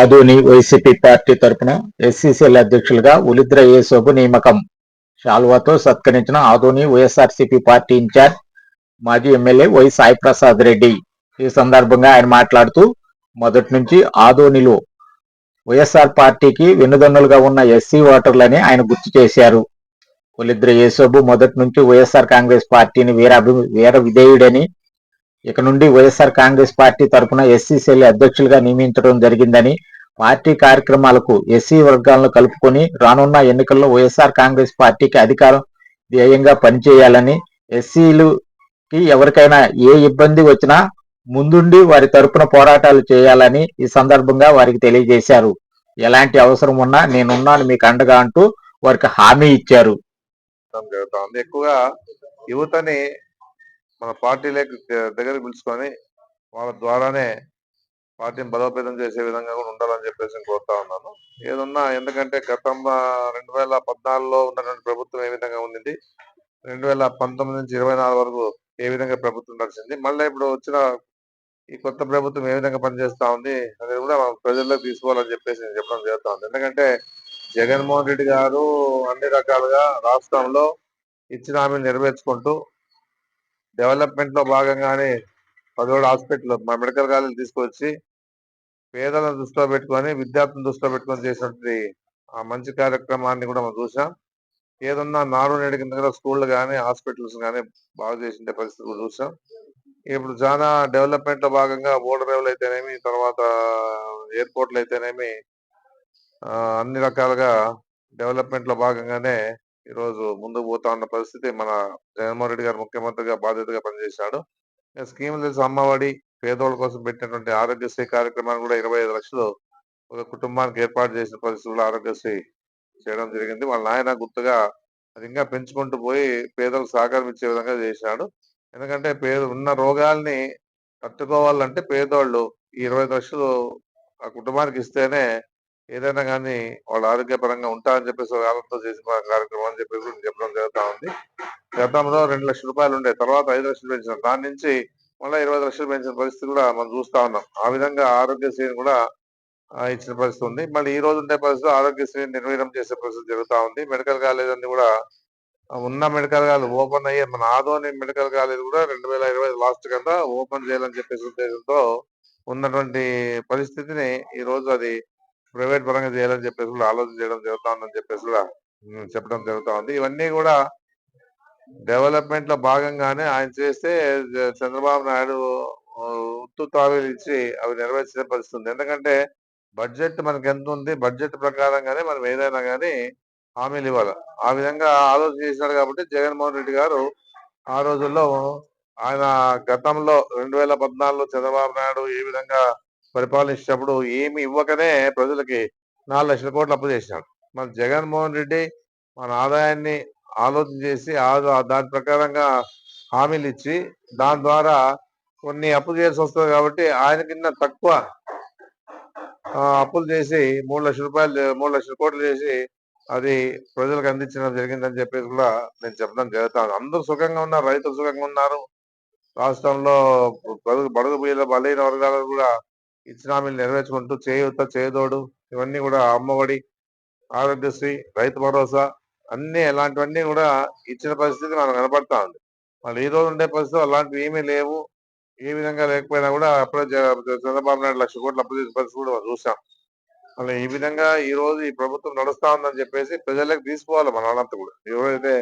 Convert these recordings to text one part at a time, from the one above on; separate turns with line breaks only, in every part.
Adoni YCP party తరపున SCCL అధ్యక్షులుగా ఉలిద్ర యేసోబు నియామకం. శాల్వాతో సత్కరించిన ఆదోని వైఎస్ఆర్సీపీ పార్టీ ఇన్ఛార్జ్ మాజీ ఎమ్మెల్యే వై సాయి ప్రసాద్ రెడ్డి. ఈ సందర్భంగా ఆయన మాట్లాడుతూ మొదటి నుంచి ఆదోనిలో వైఎస్ఆర్ పార్టీకి వెన్నుదన్నులుగా ఉన్న ఎస్సీ ఓటర్లని ఆయన గుర్తు చేశారు. ఉలిద్ర యేసోబు మొదటి నుంచి వైఎస్ఆర్ కాంగ్రెస్ పార్టీని వీర వీర విధేయుడని ఇక నుండి వైఎస్ఆర్ కాంగ్రెస్ పార్టీ తరపున ఎస్సీ సెల్ అధ్యక్షులుగా నియమించడం జరిగిందని పార్టీ కార్యక్రమాలకు ఎస్సీ వర్గాలను కలుపుకొని రానున్న ఎన్నికల్లో వైఎస్ఆర్ కాంగ్రెస్ పార్టీకి అధికారం ధ్యేయంగా పనిచేయాలని ఎస్సీలుకి ఎవరికైనా ఏ ఇబ్బంది వచ్చినా ముందుండి వారి తరపున పోరాటాలు చేయాలని ఈ సందర్భంగా వారికి తెలియజేశారు. ఎలాంటి అవసరం ఉన్నా నేనున్నాను మీకు అండగా అంటూ వారికి హామీ ఇచ్చారు.
ఎక్కువగా యువతని మన పార్టీలోకి దగ్గర పిలుచుకొని వాళ్ళ ద్వారానే పార్టీని బలోపేతం చేసే విధంగా కూడా ఉండాలని చెప్పేసి కోరుతా ఉన్నాను. ఏదన్నా ఎందుకంటే గతంలో రెండు వేల పద్నాలుగులో ఉన్నటువంటి ప్రభుత్వం ఏ విధంగా ఉంది రెండు వేల పంతొమ్మిది నుంచి ఇరవై నాలుగు వరకు ఏ విధంగా ప్రభుత్వం నడిచింది? మళ్ళీ ఇప్పుడు వచ్చిన ఈ కొత్త ప్రభుత్వం ఏ విధంగా పనిచేస్తా ఉంది అనేది కూడా మనం ప్రజల్లోకి తీసుకోవాలని చెప్పేసి నేను చెప్పడం జరుగుతా ఉంది. ఎందుకంటే జగన్మోహన్ రెడ్డి గారు అన్ని రకాలుగా రాష్ట్రంలో ఇచ్చిన హామీలు నెరవేర్చుకుంటూ డెవలప్మెంట్లో భాగంగానే పదోడు హాస్పిటల్ మా మెడికల్ కాలేజ్ తీసుకొచ్చి పేదలను దృష్టిలో పెట్టుకొని విద్యార్థులను దృష్టిలో పెట్టుకొని చేసినటువంటి ఆ మంచి కార్యక్రమాన్ని కూడా మనం చూసాం ఏదన్నా నాడు నేడు కింద కూడా స్కూళ్ళు కానీ హాస్పిటల్స్ కానీ బాగు చేసిన పరిస్థితి కూడా చూసాం ఇప్పుడు చాలా డెవలప్మెంట్లో భాగంగా బోర్డర్ రేవులు అయితేనేమి తర్వాత ఎయిర్పోర్ట్లు అయితేనేమి అన్ని రకాలుగా డెవలప్మెంట్లో భాగంగానే ఈ రోజు ముందుకు పోతా ఉన్న పరిస్థితి మన జగన్మోహన్ రెడ్డి గారు ముఖ్యమంత్రిగా బాధ్యతగా పనిచేశాడు. స్కీమ్ స్కీములు తెలిసి అమ్మఒడి పేదోళ్ళ కోసం పెట్టినటువంటి ఆరోగ్యశ్రీ కార్యక్రమాన్ని కూడా ఇరవై ఐదు లక్షలు ఒక కుటుంబానికి ఏర్పాటు చేసిన పరిస్థితుల్లో ఆరోగ్యశ్రీ చేయడం జరిగింది. వాళ్ళ నాయన గుర్తుగా అది ఇంకా పెంచుకుంటూ పోయి పేదలకు సహకారం ఇచ్చే విధంగా చేశాడు. ఎందుకంటే పేద ఉన్న రోగాల్ని తట్టుకోవాలంటే పేదోళ్ళు ఈ ఇరవై ఐదు లక్షలు ఆ కుటుంబానికి ఇస్తేనే ఏదైనా కానీ వాళ్ళు ఆరోగ్యపరంగా ఉంటారని చెప్పేసి ఒక చేసిన కార్యక్రమం అని చెప్పేసి చెప్పడం జరుగుతా ఉంది. గతంలో రెండు లక్షల రూపాయలు ఉండే తర్వాత ఐదు లక్షలు పెంచిన. దాని నుంచి మళ్ళీ ఇరవై లక్షలు పెంచిన పరిస్థితి కూడా మనం చూస్తా ఉన్నాం. ఆ విధంగా ఆరోగ్యశ్రీని కూడా ఇచ్చిన పరిస్థితి ఉంది. మళ్ళీ ఈ రోజు ఉండే పరిస్థితి ఆరోగ్యశ్రీని నిర్వీర్యం చేసే పరిస్థితి జరుగుతూ ఉంది. మెడికల్ కాలేజ్ అన్ని కూడా ఉన్న మెడికల్ కాలేజ్ ఓపెన్ అయ్యే మన ఆదోని మెడికల్ కాలేజ్ కూడా రెండు వేల ఇరవై లాస్ట్ కంతా ఓపెన్ చేయాలని చెప్పేసి ఉద్దేశంతో ఉన్నటువంటి పరిస్థితిని ఈ రోజు అది ప్రైవేట్ పరంగా చేయాలని చెప్పేసి కూడా ఆలోచన చేయడం జరుగుతా ఉందని చెప్పేసి కూడా చెప్పడం జరుగుతూ ఉంది. ఇవన్నీ కూడా డెవలప్మెంట్లో భాగంగానే ఆయన చేస్తే చంద్రబాబు నాయుడు ఉత్తు తావీలు ఇచ్చి అవి నెరవేర్చిన ఎందుకంటే బడ్జెట్ మనకి ఎంత ఉంది? బడ్జెట్ ప్రకారంగానే మనం ఏదైనా కానీ హామీలు ఇవ్వాలి. ఆ విధంగా ఆలోచన చేసినాడు కాబట్టి జగన్మోహన్ రెడ్డి గారు ఆ రోజుల్లో ఆయన గతంలో రెండు వేల పద్నాలుగులో చంద్రబాబు నాయుడు ఏ విధంగా పరిపాలించినప్పుడు ఏమి ఇవ్వకనే ప్రజలకి నాలుగు లక్షల కోట్లు అప్పు చేసినాడు. మన జగన్మోహన్ రెడ్డి మన ఆదాయాన్ని ఆలోచన చేసి ఆ- దాని ప్రకారంగా హామీలు ఇచ్చి దాని ద్వారా కొన్ని అప్పు చేయాల్సి వస్తుంది కాబట్టి ఆయన కింద తక్కువ ఆ, అప్పులు చేసి మూడు లక్షల రూపాయలు మూడు లక్షల కోట్లు చేసి అది ప్రజలకు అందించడం జరిగిందని చెప్పేసి కూడా నేను చెప్పడం జరుగుతాను అందరూ సుఖంగా ఉన్నారు రైతులు సుఖంగా ఉన్నారు. రాష్ట్రంలో బడుగు బడుగు బలైన వర్గాలు కూడా ఇచ్చిన హామీలు నెరవేర్చుకుంటూ చేయూత చేదోడు ఇవన్నీ కూడా అమ్మఒడి ఆరోగ్యశ్రీ రైతు భరోసా అన్ని ఇలాంటివన్నీ కూడా ఇచ్చిన పరిస్థితి మనకు కనపడతా ఉంది. మళ్ళీ ఈ రోజు ఉండే పరిస్థితి అలాంటివి ఏమీ లేవు. ఏ విధంగా లేకపోయినా కూడా అప్పుడే చంద్రబాబు నాయుడు లక్ష కోట్లు అప్పు చేసిన పరిస్థితి కూడా మనం చూసాం. మళ్ళీ ఈ విధంగా ఈ రోజు ఈ ప్రభుత్వం నడుస్తా ఉందని చెప్పేసి ప్రజలకు తీసుకోవాలి మన వాళ్ళంతా కూడా. ఎవరైతే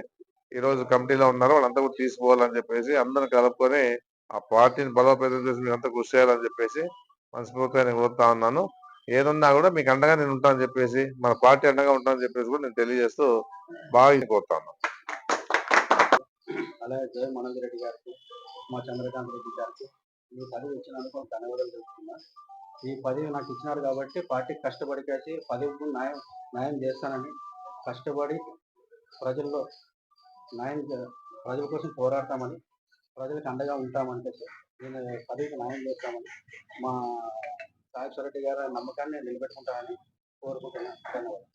ఈ రోజు కమిటీలో ఉన్నారో వాళ్ళంతా కూడా తీసుకోవాలని చెప్పేసి అందరిని కలుపుకొని ఆ పార్టీని బలోపేతం చేసి మీరంతా కృషి చేయాలని చెప్పేసి మనస్ఫూర్తిగా నేను కోరుతా ఉన్నాను. ఏదున్నా కూడా మీకు అండగా నేను ఉంటానని చెప్పేసి మన పార్టీ అండగా ఉంటానని చెప్పేసి కూడా నేను తెలియజేస్తూ బాగా కోరుతాను
అలాగే జయ మనోజ్ రెడ్డి గారికి మా చంద్రకాంత్ రెడ్డి గారికి. ఈ పదవి ఇచ్చినందుకు ధన్యవాదాలు తెలుపుతున్నా. ఈ పదవి నాకు ఇచ్చినారు కాబట్టి పార్టీకి కష్టపడి కలిసి పదవికి న్యాయం న్యాయం చేస్తానని కష్టపడి ప్రజల్లో న్యాయం ప్రజల కోసం పోరాడతామని ప్రజలకు అండగా ఉంటామని చెప్పి నేను పదవికి న్యాయం చేస్తామని మా సాయి సొరటి గారి నమ్మకాన్ని నిలబెట్టుకుంటామని కోరుకుంటున్నాను. ధన్యవాదాలు.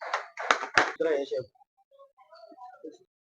ఇద్దరు